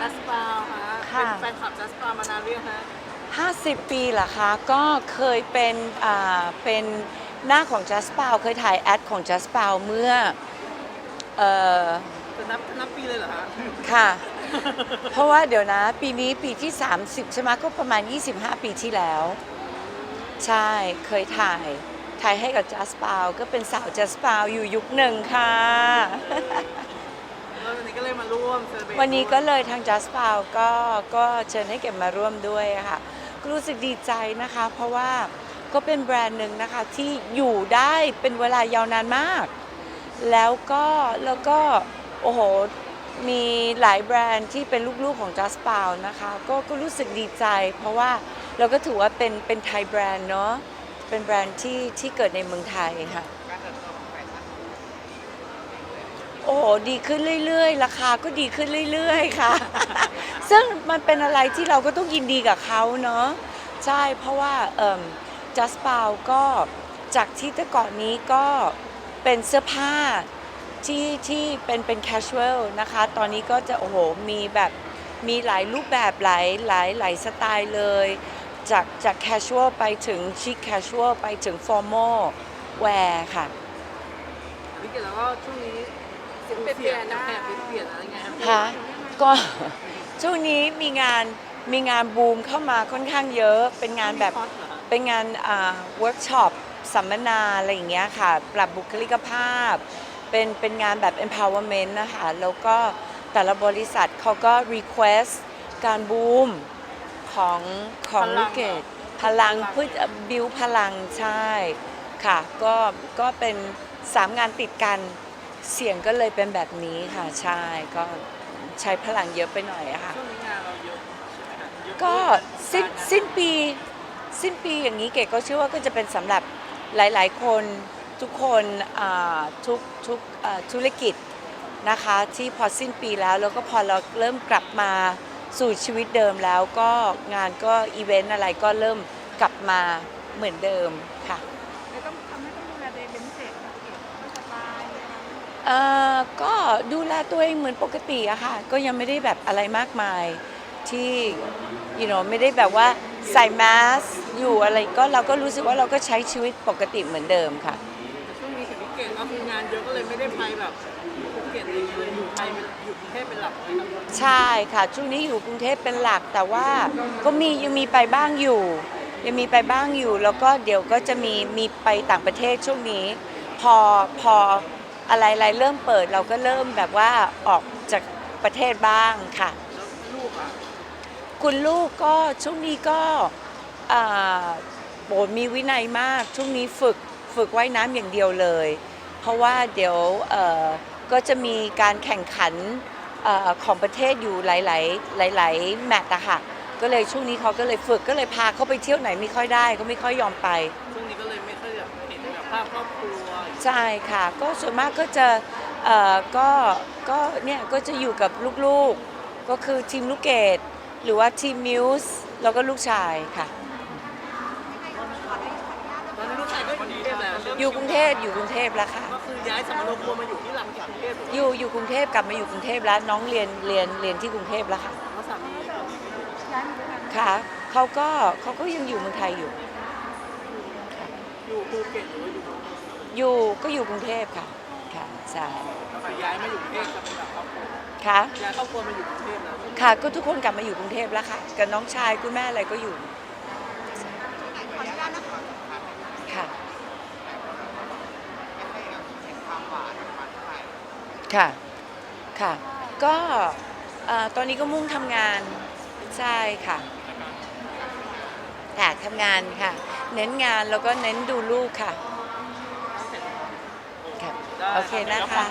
จัสปาฮะค่ะ เป็นแฟนคลับจัสปามานานหรือยังฮะห้าสิบปีเหรอคะก็เคยเป็นอ่าเป็นหน้าของ Just p a l เคยถ่ายแอดของ Just p a l เมื่อเออนับนับปีเลยเหรอคะค่ะ เพราะว่าเดี๋ยวนะปีนี้ปีที่ 30 ใช่ไหมก็ประมาณ 25 ปีที่แล้ว ใช่เคยถ่ายถ่ายให้กับ Just p a l ก็เป็นสาว Just p a l อยู่ยุคหนึ่งค่ะ มาร่วมเซอร์เบวันนี้ก็เลยทาง Just p o w ก็ก็เชิญให้เก็บมาร่วมด้วยค่ะก็รู้สึกดีใจนะคะ เพราะว่าก็เป็นแบรนด์หนึ่งนะคะที่อยู่ได้เป็นเวลายาวนานมาก แล้วก็แล้วก็โอ้โหมีหลายแบรนด์ที่เป็นลูกๆของ Just p o w นะคะก็ก็รู้สึกดีใจ เพราะว่าเราก็ถือว่าเป็นเป็นไทยแบรนด์เนาะเป็นแบรนด์ที่ที่เกิดในเมืองไทยค่ะ การเติบโตของแฟชั่น โอ้โหดีขึ้นเรื่อยๆ ราคาก็ดีขึ้นเรื่อยๆ ค่ะ ซึ่งมันเป็นอะไรที่เราก็ต้องยินดีกับเขาเนาะใช่เพราะว่าเอ่อ just p o w ก็จากที่แต่ก่อนนี้ก็เป็นเสื้อผ้าที่ที่เป็นเป็น casual นะคะ ตอนนี้ก็จะโอ้โหมีแบบมีหลายรูปแบบหลายหลายหลายสไตล์เลย จากจาก casual ไปถึง chic casual ไปถึง formal wear ค่ะวิกฤตแล้วก็ช่วงนี้ เสียงเปลี่ยนนะแอบเปลี่ยนอะไรเงี้ยครับคะก็ ช่วงนี้มีงานมีงานบูมเข้ามาค่อนข้างเยอะเป็นงานแบบฮอตเหรอฮะเป็นงานเวิร์กช็อปสัมมนาอะไรอย่างเงี้ยค่ะ ปรับบุคลิกภาพ เป็นเป็นงานแบบ empowerment นะคะแล้วก็แต่ละบริษัทเขาก็ request การบูมของของลูกเกดพลังเพื่อบิวพลังใช่ค่ะ ก็ก็เป็นสามงานติดกัน เสียงก็เลยเป็นแบบนี้ค่ะใช่ก็ใช้พลังเยอะไปหน่อยอะค่ะ ช่วงนี้งานเราเยอะใช่ไหมฮะเยอะก็สิ้นสิ้นปีสิ้นปีอย่างนี้เก๋ก็เชื่อว่าก็จะเป็นสำหรับหลาย ๆ คนทุกคนอ่าทุกทุกเอ่อธุรกิจนะคะที่พอสิ้นปีแล้วแล้วก็พอเราเริ่มกลับมาสู่ชีวิตเดิมแล้วก็งานก็อีเวนต์อะไรก็เริ่มกลับมาเหมือนเดิมค่ะ เอ่อก็ดูแลตัวเองเหมือนปกติอะค่ะ ก็ยังไม่ได้แบบอะไรมากมายที่ you know ไม่ได้แบบว่าใส่แมสอยู่อะไรก็เราก็รู้สึกว่าเราก็ใช้ชีวิตปกติเหมือนเดิมค่ะ แต่ช่วงนี้เห็นวิกฤตก็คืองานเยอะก็เลยไม่ได้ไปแบบภูเก็ตอะไรอย่างเงี้ยเลยอยู่ไทยเป็นอยู่กรุงเทพเป็นหลักเลยครับ ใช่ค่ะ ช่วงนี้อยู่กรุงเทพเป็นหลักแต่ว่าก็มียังมีไปบ้างอยู่ ยังมีไปบ้างอยู่ แล้วก็เดี๋ยวก็จะมีมีไปต่างประเทศช่วงนี้ พอพอ อะไรๆเริ่มเปิดเราก็เริ่มแบบว่าออกจากประเทศบ้างค่ะ ลูกอะคุณลูกก็ช่วงนี้ก็อ่าโหมีวินัยมาก ช่วงนี้ฝึกฝึกว่ายน้ำอย่างเดียวเลย เพราะว่าเดี๋ยวเอ่อก็จะมีการแข่งขันเออของประเทศอยู่หลาย ๆ หลาย ๆ แมตช์อะค่ะ ก็เลยช่วงนี้เขาก็เลยฝึกก็เลยพาเขาไปเที่ยวไหนไม่ค่อยได้เขาไม่ค่อยยอมไป ช่วงนี้ก็เลยไม่ค่อยแบบเห็นแบบภาพครอบครัวใช่ค่ะ ก็ส่วนมากก็จะเอ่อก็ก็เนี่ยก็จะอยู่กับลูกๆ ก็คือทีมลูกเกดหรือว่าทีมมิวส์แล้วก็ลูกชายค่ะ ตอนนี้ลูกชายก็อยู่กรุงเทพแล้วใช่ไหมอยู่กรุงเทพอยู่กรุงเทพแล้วค่ะ ก็คือย้ายสมรภูมิมาอยู่ที่หลังที่กรุงเทพหรืออว่ายู่อยู่กรุงเทพกลับมาอยู่กรุงเทพแล้วน้องเรียนเรียนเรียนที่กรุงเทพแล้วค่ะ ค่ะเขาก็เขาก็ยังอยู่เมืองไทยอยู่ อยู่ภูเก็ตหรือว่าอยู่อยู่ก็อยู่กรุงเทพค่ะ ค่ะใช่ก็คือย้ายมาอยู่กรุงเทพกับครอบครัวค่ะ ย้ายครอบครัวมาอยู่กรุงเทพแล้วค่ะก็ทุกคนกลับมาอยู่กรุงเทพแล้วค่ะกับน้องชายคุณแม่อะไรก็อยู่ ค่ะ ค่ะ ค่ะ ก็เอ่อตอนนี้ก็มุ่งทำงาน ใช่ค่ะ ค่ะทำงานค่ะ เน้นงานแล้วก็เน้นดูลูกค่ะค่ะโอเคนะคะ